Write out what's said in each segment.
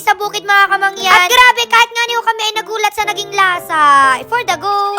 din sa bukid mga kamangyan. At grabe, kahit nga niyo kami ay nagulat sa naging lasa. For the go.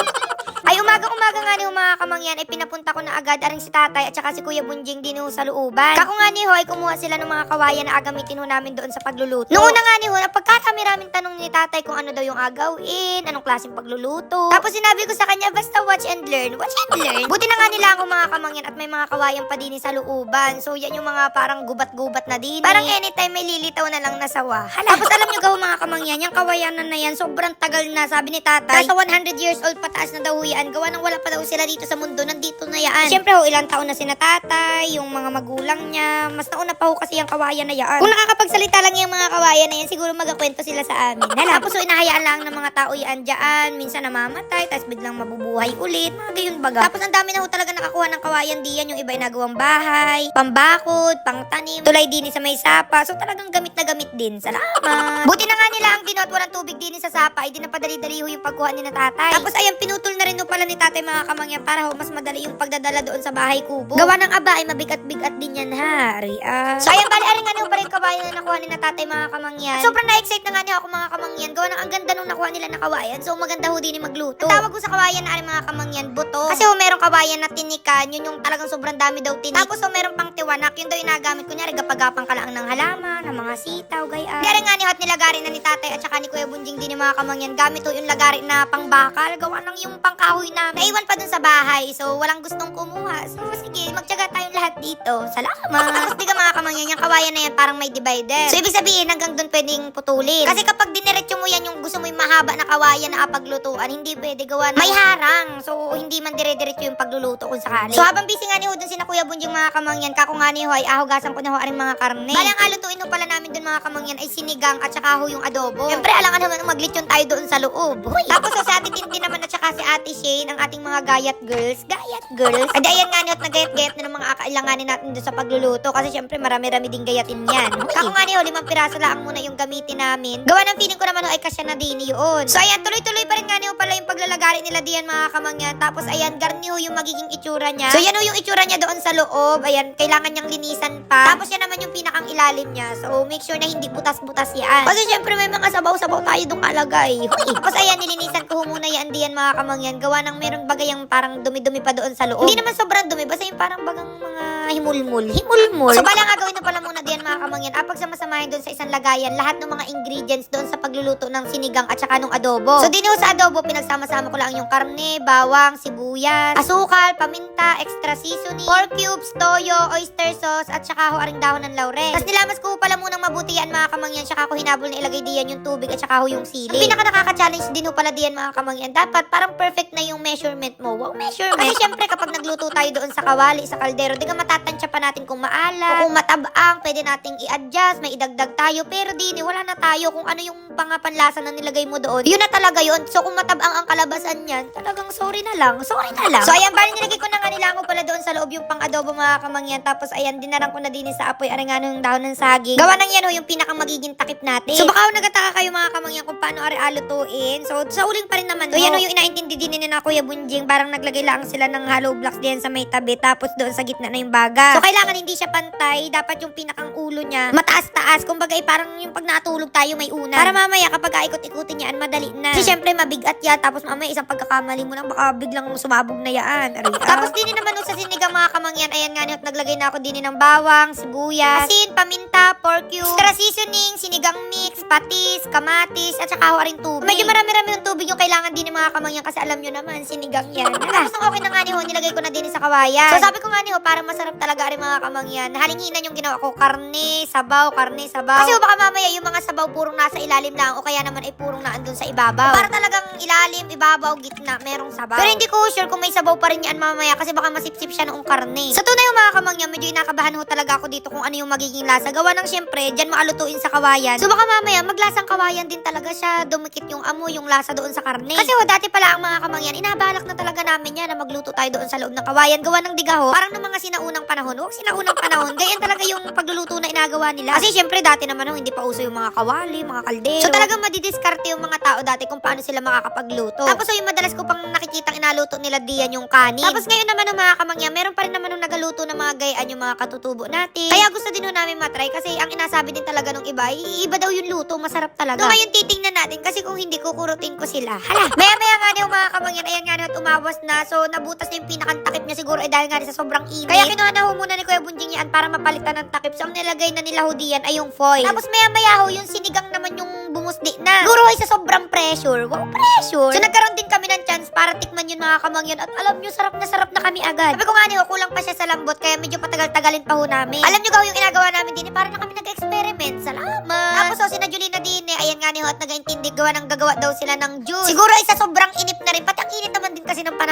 Mga kamangyan ay pinapunta ko na agad aring si tatay at saka si Kuya Bunjing din ho sa looban. Kako nga ni ho ay kumuha sila ng mga kawayan na agamitin ho namin doon sa pagluluto. Noong una nga ni ho, napagkakami-raming tanong ni tatay kung ano daw yung agawin, anong klaseng pagluluto. Tapos sinabi ko sa kanya, basta watch and learn, watch and learn. Buti na nga nila ako mga kamangyan at may mga kawayan pa din sa looban. So yan yung mga parang gubat-gubat na din. Parang anytime may lilitaw na lang na sawa. Hala. Tapos alam nyo gaw mga kamangyan, yung kawayanan na yan, sobrang tagal na, sabi ni tatay. Nasa 100 years old pataas na daw yan. Gawa nang wala pa daw sila dito sa mundo, nandito na yan. Siyempre ho, ilang taon na sina tatay, yung mga magulang niya. Mas nauna pa ho kasi yung kawayan na yan. Kung nakakapagsalita lang yung mga kawayan na yan, siguro magakwento sila sa amin. Hala. Tapos ho, inahayaan lang ng mga tao yan dyan. Minsan namamatay, tapos biglang mabubuhay ulit. Mga gayon baga. Tapos ang dami na ho talaga nakakuha ng kawayan diyan. Yung iba nagawang bahay, pambakod, pangtanim, tulay din sa may sapa. So talagang gamit na gamit din. Salamat. Buti na nga nila ang dino at walang tubig din sa sapa. Ay di na padali-dali ho yung pagkuha ni na tatay. Tapos ayan, pinutol na rin ho pala ni tatay mga kamangyan para ho mas madali yung pagdadala doon sa bahay kubo. Gawa ng aba ay mabigat-bigat din yan ha. Ari, ah. So ayan, bali aring nga niyo pa rin kabayan na nakuha ni na tatay mga kamangyan. At sobrang na-excite na nga niya ako mga kamangyan. Gawa ng ang ganda nung nakuha nila na kawayan. So maganda ho din yung magluto. Ang tawag ko sa kawayan na aring mga kamangyan, buto. Kasi ho merong kawayan na tinikan, yun yung talagang sobrang dami daw tinik. Tapos ho meron pang tiwanak, yun daw inagamit ko niya, gapagapang kalaang ng halaman, ng mga sitaw, gayaan. Kaya nga ni hot nilagari na ni tatay at saka ni Kuya Bunjing din yung mga kamangyan. Gamit ho yung lagari na pangbakal, gawa ng yung pangkahoy namin. Naiwan pa dun sa bahay, so walang gustong kumuha. So sige, magtyaga tayong lahat dito. Salamat. Tapos di ka mga kamangyan, yung kawayan na yan parang may divider. So ibig sabihin hanggang dun pwedeng putulin. Kasi kapag diniretso mo yan yung gusto mo yung mahaba na kawayan na apaglutuan, hindi pwede gawa na may harang. So hindi man dire-diretso yung pagluluto kung sakali. So habang busy nga ni ho dun si na Kuya Bunjing mga kamangyan, kako nga ni ho ay ahugasan ko na ho aring mga karne. Balang alutuin ho pala namin dun mga kamangyan ay sinigang at saka ho yung adobo. Siyempre alangan naman maglitsyon tayo doon sa loob. Hoy. Tapos ho, sa ate Tintin naman at saka si ate Shane, ang ating mga gayat girls. Gayat girls. Ay ayan nga ni at nagayat-gayat na ng mga akailanganin natin doon sa pagluluto kasi siyempre marami-rami din gayatin yan. Kako nga ni ho, limang piraso lang muna yung gamitin namin. Gawa ng feeling ko naman ho ay kasya na din yun. So ayan, tuloy-tuloy pa rin nga ni ho pala yung paglalagari nila diyan mga kamangyan. Tapos ayan, garni ho yung magiging itsura niya. So yan ho yung itsura niya doon sa loob. Ayan, kailangan niyang linisan pa. Tapos yan naman yung pinakang ilalim niya. So make sure na hindi butas-butas yan. Kasi syempre may mga sabaw-sabaw tayo doon kalagay. Hoy. Tapos ayan, nilinisan ko ho muna yan diyan mga kamangyan. Gawa ng meron bagay yung parang dumi-dumi pa doon sa loob. Hindi naman sobrang dumi, basta yung parang bagang mga himulmul. Himulmul. So bala nga gawin na pala muna diyan mga kamangyan. Apag sama-samahin doon sa isang lagayan, lahat ng mga ingredients doon sa pagluluto ng sinigang at saka nung adobo. So din sa adobo, pinagsama-sama ko lang yung karne, bawang, sibuyas, asukal, paminta, extra seasoning, pork cubes, toyo, oyster sauce, at saka ho aring dahon ng laurel. Tapos nilamas ko pala munang mabuti yan mga kamangyan, saka ko hinabol na ilagay diyan yung tubig at saka ho yung sili. Ang pinaka nakaka-challenge din ho pala diyan mga kamangyan, dapat parang perfect na yung measurement mo. Wow, measurement. Kasi syempre kapag nagluto tayo doon sa kawali, sa kaldero, di ka matatansya pa natin kung maalat, o kung matabang, pwede nating i-adjust, may idagdag tayo, pero di, ni, wala na tayo kung ano yung pangapanlasa na nilagay mo doon. Yun na talaga yun. So kung matabang ang kalabasan niyan, talagang sorry na lang. Sorry na lang. So ayan, bali nilagay ko na nga nila ako pala doon sa loob yung pang-adobo mga kamangyan. Tapos ayan, dinarang ko na din sa apoy. Aring nga ng dahon ng saging. Gawa nang yan ho, yung pinakang magiging takip natin. So baka ho nagataka kayo mga kamangyan kung paano ari alutuin. So sa uling pa rin naman. So yan ho, yung inaintindi din ni na Kuya Bunjing. Parang naglagay lang sila ng hollow blocks din sa may tabi. Tapos doon sa gitna na yung baga. So kailangan hindi siya pantay. Dapat yung pinakang ulo niya mataas-taas. Kumbaga eh, parang yung pag natulog tayo may una. Para mamaya kapag ikot-ikutin yan, madali na. Kasi syempre mabigat yan. Tapos mamaya isang pagkakamali mo lang baka biglang sumabog na yan. Ari, ah. Tapos din naman sa sinigang mga kamangyan. Ayan nga naglagay na ako din ng bawang, sibuyas, asin, paminta, pork cube, extra seasoning, sinigang mix, patis, kamatis, at saka ho rin tubig. Medyo marami-rami yung tubig yung kailangan din ng mga kamangyan kasi alam nyo naman, sinigang yan. Tapos nung okay na nga ni ho, nilagay ko na din sa kawayan. So sabi ko nga ni ho, para masarap talaga rin mga kamangyan. Halinginan yung ginawa ko, karne, sabaw, karne, sabaw. Kasi ho, baka mamaya yung mga sabaw purong nasa ilalim lang o kaya naman ay purong naandun sa ibabaw. Para talagang ilalim, ibabaw, gitna, merong sabaw. Pero hindi ko sure kung may sabaw pa rin yan mamaya kasi baka masipsip siya noong karne. Sa tunay yung mga kamangyan, medyo inakabahan ho talaga ako dito kung ano yung magiging lasa. Gawa ng syempre, dyan maalutuin sa kawayan. So baka mamaya, maglasang kawayan din talaga siya. Dumikit yung amoy, yung lasa doon sa karne. Kasi ho, dati pala ang mga kamangyan, inabalak na talaga namin yan na magluto tayo doon sa loob ng kawayan. Gawa ng diga ho, parang ng mga sinaunang panahon. Huwag sinaunang panahon. Ganyan talaga yung pagluluto na ginagawa nila. Kasi syempre dati naman nung hindi pa uso yung mga kawali, mga kaldero. So talagang madidiskarte yung mga tao dati kung paano sila makakapagluto. Tapos so yung madalas ko pang nakikitang inaluto nila diyan yung kanin. Tapos ngayon naman ng mga kamangya, meron pa rin naman nung nagaluto ng mga gayaan yung mga katutubo natin. Kaya gusto din namin matry kasi ang inasabi din talaga nung iba, "Ay, iba daw yung luto, masarap talaga. So ngayon titingnan natin kasi kung hindi kukurutin ko sila. Hala, maya maya nga yung mga kamangyan, ayan nga at umawas na. So nabutas na yung pinakang niya siguro ay dahil nga rin sa sobrang init. Kaya kinuha na ho muna ni Kuya Bunjing yan para mapalitan ng takip. So ang nilagay na nila ho diyan ay yung foil. Tapos maya maya ho, yung sinigang naman yung bumusdi na. Siguro ay sa sobrang pressure. Wow, pressure. So nagkaroon din kami ng chance para tikman yun mga kamangyan. At alam nyo, sarap na sarap na kami agad. Sabi ko nga niyo, kulang pa siya sa lambot kaya medyo patagal-tagalin pa ho namin. Alam nyo ga ho yung ginagawa namin din, eh, para na kami nag-experiment. Salamat. Tapos ho, sina Julina din eh, ayan nga niyo at nag-intindi gawa ng gagawa daw sila ng juice. Siguro ay sa sobrang inip na rin.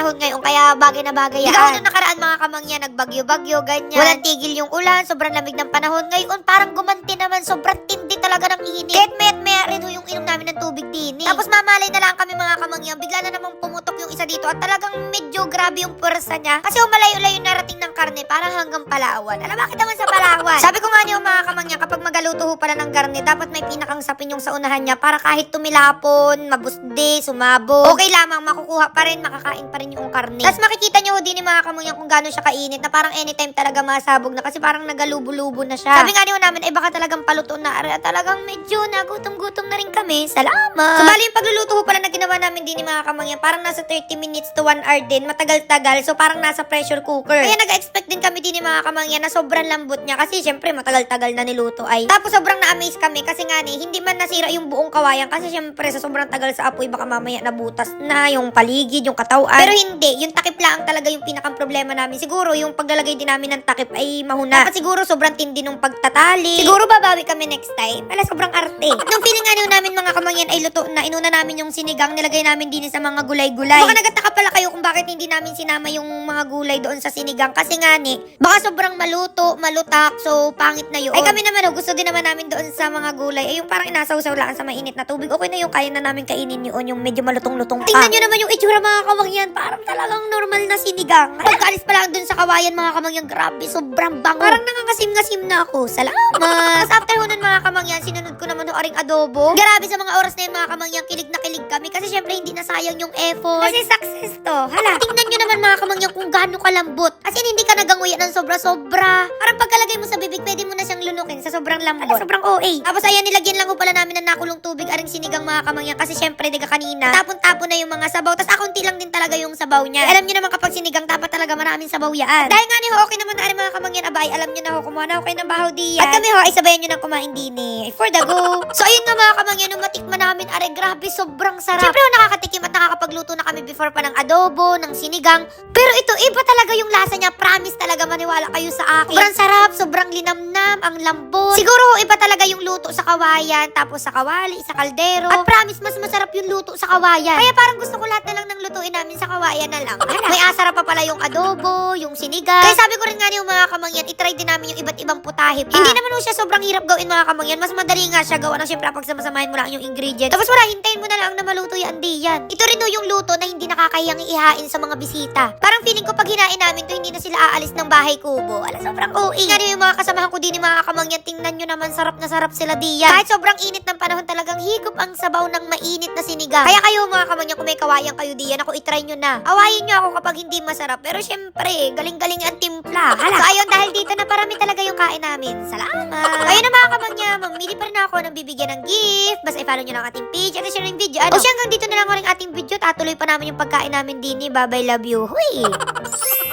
Panahon ngayon, kaya bagay na bagay yan. Ikaw nung nakaraan mga kamangyan, nagbagyo-bagyo, ganyan. Walang tigil yung ulan, sobrang lamig ng panahon. Ngayon, parang gumanti naman, sobrang tindi talaga ng init. Kahit mayat maya rin yung inom namin ng tubig din eh. Tapos mamalay na lang kami mga kamangyan, bigla na namang pumutok yung isa dito at talagang medyo grabe yung pwersa niya. Kasi umalayo-layo narating ng karne, parang hanggang Palawan. Alam, bakit naman sa Palawan? Sabi ko nga niyo mga kamangyan, kapag magaluto ho pala ng karne, dapat may pinakang sapin yung sa unahan niya para kahit tumilapon, mabusde, sumabo. Okay lamang, makukuha pa rin, makakain pa rin yung karne. Tapos makikita niyo ho din ni mga kamangyan kung gaano siya kainit na parang anytime talaga masabog na kasi parang nagalubo-lubo na siya. Sabi nga niyo namin, eh baka talagang paluto na. Ara, talagang medyo nagutom-gutom na rin kami. Salamat! So bali yung pagluluto ho pala na ginawa namin din ni mga kamangyan, parang nasa 30 minutes to 1 hour din, matagal-tagal. So parang nasa pressure cooker. Kaya nag-expect kami din ni mga kamangyan na sobrang lambot niya kasi syempre matagal-tagal na niluto ay. Tapos sobrang na-amaze kami kasi nga ni, hindi man nasira yung buong kawayan kasi syempre sa sobrang tagal sa apoy baka mamaya nabutas na yung paligid, yung katawan. Pero hindi, yung takip lang talaga yung pinakang problema namin. Siguro yung paglalagay din namin ng takip ay mahuna. Dapat siguro sobrang tindi nung pagtatali. Siguro babawi kami next time. Wala, sobrang arte. Nung feeling nga namin mga kamangyan ay luto na, inuna namin yung sinigang, nilagay namin din sa mga gulay-gulay. Baka nagataka pala kayo kung bakit hindi namin sinama yung mga gulay doon sa sinigang. Kasi nga ni, baka sobrang maluto, malutak, so pangit na yun. Ay kami naman, oh, gusto din naman namin doon sa mga gulay. Ay yung parang inasaw-saw lang sa mainit na tubig. Okay na yung kaya na namin kainin yun, yung medyo malutong-lutong pa. Tingnan nyo naman yung itsura mga kamangyan. Parang talagang normal na sinigang. Pagkalis pa lang doon sa kawayan mga kamangyan, grabe, sobrang bango. Parang nangangasim-ngasim na ako. Salamat! After ho nun mga kamangyan, sinunod ko naman yung aring adobo. Grabe sa mga oras na yun mga kamangyan, kilig na kilig kami. Kasi syempre hindi na sayang yung effort. Kasi success to. Hala, tingnan nyo naman mga kamangyan kung gaano kalambot. As in, hindi ka naganguya ng sobra-sobra. Parang pagkalagay mo sa bibig, pwede mo na siyang lunukin sa sobrang lambot. sobrang OA. Tapos ayan, nilagyan lang ko pala namin ng nakulong tubig aring sinigang mga kamangyan. Kasi syempre, diga kanina, tapon-tapon na yung mga sabaw. Tapos akunti lang din talaga yung sabaw niya. Alam nyo naman kapag sinigang, dapat talaga maraming sabaw yan. Dahil nga ni ho, okay naman na mga kamangyan abay. Alam nyo na ho, kumuha na ho kayo ng bahaw diyan. At kami ho, ay sabayan nyo ng kumain din eh. For the go. So ayun nga mga kamangyan, nung matikman namin, are grabe, sobrang sarap. Siyempre ho, nakakatikim at nakakapagluto na kami before pa ng adobo, ng sinigang. Pero ito, iba talaga yung lasa niya. Promise talaga maniwala kayo sa akin. Sobrang sarap, sobrang linamnam, ang lambot. Siguro iba talaga yung luto sa kawayan, tapos sa kawali, sa kaldero. At promise, mas masarap yung luto sa kawayan. Kaya parang gusto ko lahat na lang ng lutuin namin sa kawayan na lang. May asara pa pala yung adobo, yung sinigang. Kaya sabi ko rin nga yung mga kamangyan, itry din namin yung iba't ibang putahe pa. Hindi naman siya sobrang hirap gawin mga kamangyan. Mas madali nga siya gawa ng syempre pag samasamahin mo lang yung ingredients. Tapos wala, hintayin mo na lang na maluto yung andiyan. Ito rin yung luto na hindi nakakayang ihain sa mga bisita. Parang feeling ko pag hinain namin to, hindi na sila aalis ng bahay kubo. Ala, sobrang OA. Nga yung mga kasamahan ko din yung mga kamangyan, tingnan nyo naman, sarap na sarap sila diyan. Kahit sobrang init ng panahon talagang higop ang sabaw ng mainit na sinigang. Kaya kayo mga kamangyan, kung may kawayan kayo diyan, ako itry nyo na. Awayin nyo ako kapag hindi masarap. Pero syempre, galing-galing ang timpla. Hala. So ayun, dahil dito na parami talaga yung kain namin. Salamat. Ayun na mga kamangyan, mamili pa rin ako ng bibigyan ng gift. Basta i-follow nyo lang ang ating page at i-share yung video. Ano? O siya hanggang dito na lang rin ating video. Tatuloy pa namin yung pagkain namin din ni Babay Love You. Huy!